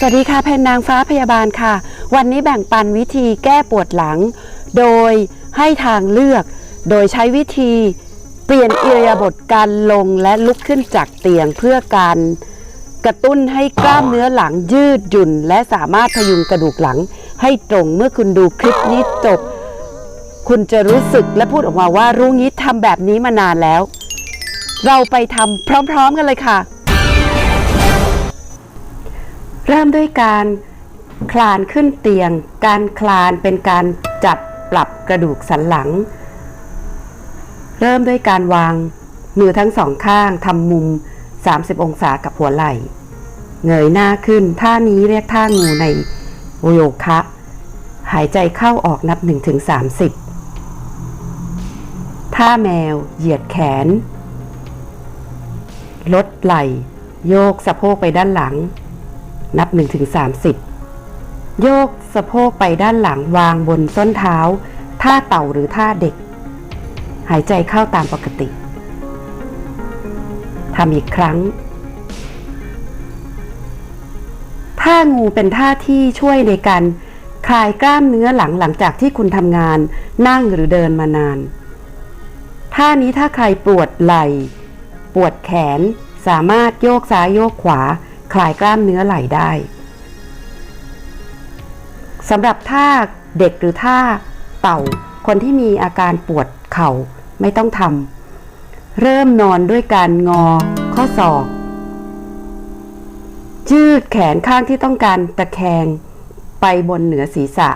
สวัสดีค่ะเพนนางฟ้าพยาบาลค่ะ วันนี้แบ่งปันวิธีแก้ปวดหลัง โดยให้ทางเลือก โดยใช้วิธีเปลี่ยนอิริยาบถการลงและลุกขึ้นจากเตียงเพื่อการกระตุ้นให้กล้ามเนื้อหลังยืดหยุ่น และสามารถพยุงกระดูกหลัง ให้ตรงเมื่อคุณดูคลิปนี้จบ คุณจะรู้สึกและพูดออกมาว่ารู้งี้ทำแบบนี้มานานแล้ว เราไปทำพร้อมๆกันเลยค่ะ เริ่มด้วยการคลานขึ้นเตียง การคลานเป็นการจัดปรับกระดูกสันหลัง เริ่มด้วยการวางมือทั้งสองข้างทำมุม 30 องศากับหัวไหล่ เงยหน้าขึ้น ท่านี้เรียกท่างูในโยคะ หายใจเข้าออกนับ 1-30ถึง30ท่าแมว เหยียดแขน ลดไหล่ โยกสะโพกไปด้านหลัง นับ1-30ถึง30โยกสะโพกไปด้านหลังวางบนส้นเท้า ท่าเต่าหรือท่าเด็ก หายใจเข้าตามปกติทำอีกครั้ง ท่างูเป็นท่าที่ช่วยในการคลายกล้ามเนื้อหลังหลังจากที่คุณทำงานนั่งหรือเดินมานาน ท่านี้ถ้าใครปวดไหล่ ปวดแขนสามารถโยกซ้ายโยกขวา คลายกล้ามเนื้อไหล่ได้สำหรับท่าเด็กหรือท่าเต่า คนที่มีอาการปวดเข่าไม่ต้องทำเริ่มนอนด้วยการงอข้อศอกยืดแขนข้างที่ต้องการตะแคงไปบนเหนือศีรษะ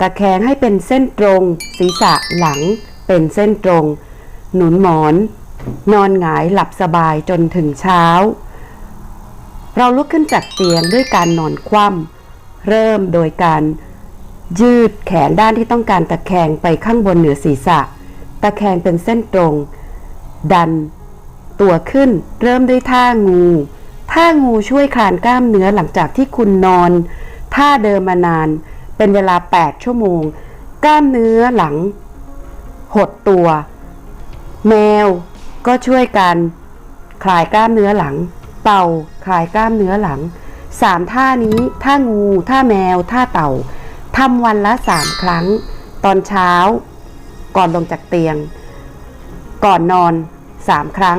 ตะแคงให้เป็นเส้นตรง ศีรษะหลังเป็นเส้นตรง หนุนหมอน นอนหงายหลับสบายจนถึงเช้า เราลุกขึ้นจากเตียงด้วยการนอนคว่ำเริ่มโดยการยืดแขนด้านที่ต้องการตะแคงไปข้างบนเหนือศีรษะ ตะแคงเป็นเส้นตรง ดัน ตัวขึ้นเริ่มด้วยท่างู ท่างูช่วยคลานกล้ามเนื้อหลังจากที่คุณนอน ท่าเดิมมานาน เป็นเวลา 8 ชั่วโมง กล้ามเนื้อหลัง หดตัว แมว ก็ช่วยกัน คลายกล้ามเนื้อหลัง เต่าคลายกล้ามเนื้อหลังสามท่านี้ท่างูท่าแมว ท่าเต่าทำวันละสามครั้ง ตอนเช้า ก่อนลงจากเตียง ก่อนนอนสามครั้ง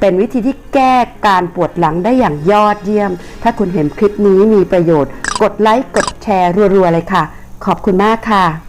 เป็นวิธีที่แก้การปวดหลังได้อย่างยอดเยี่ยม ถ้าคุณเห็นคลิปนี้มีประโยชน์ กดไลค์ กดแชร์รัวๆเลยค่ะ ขอบคุณมากค่ะ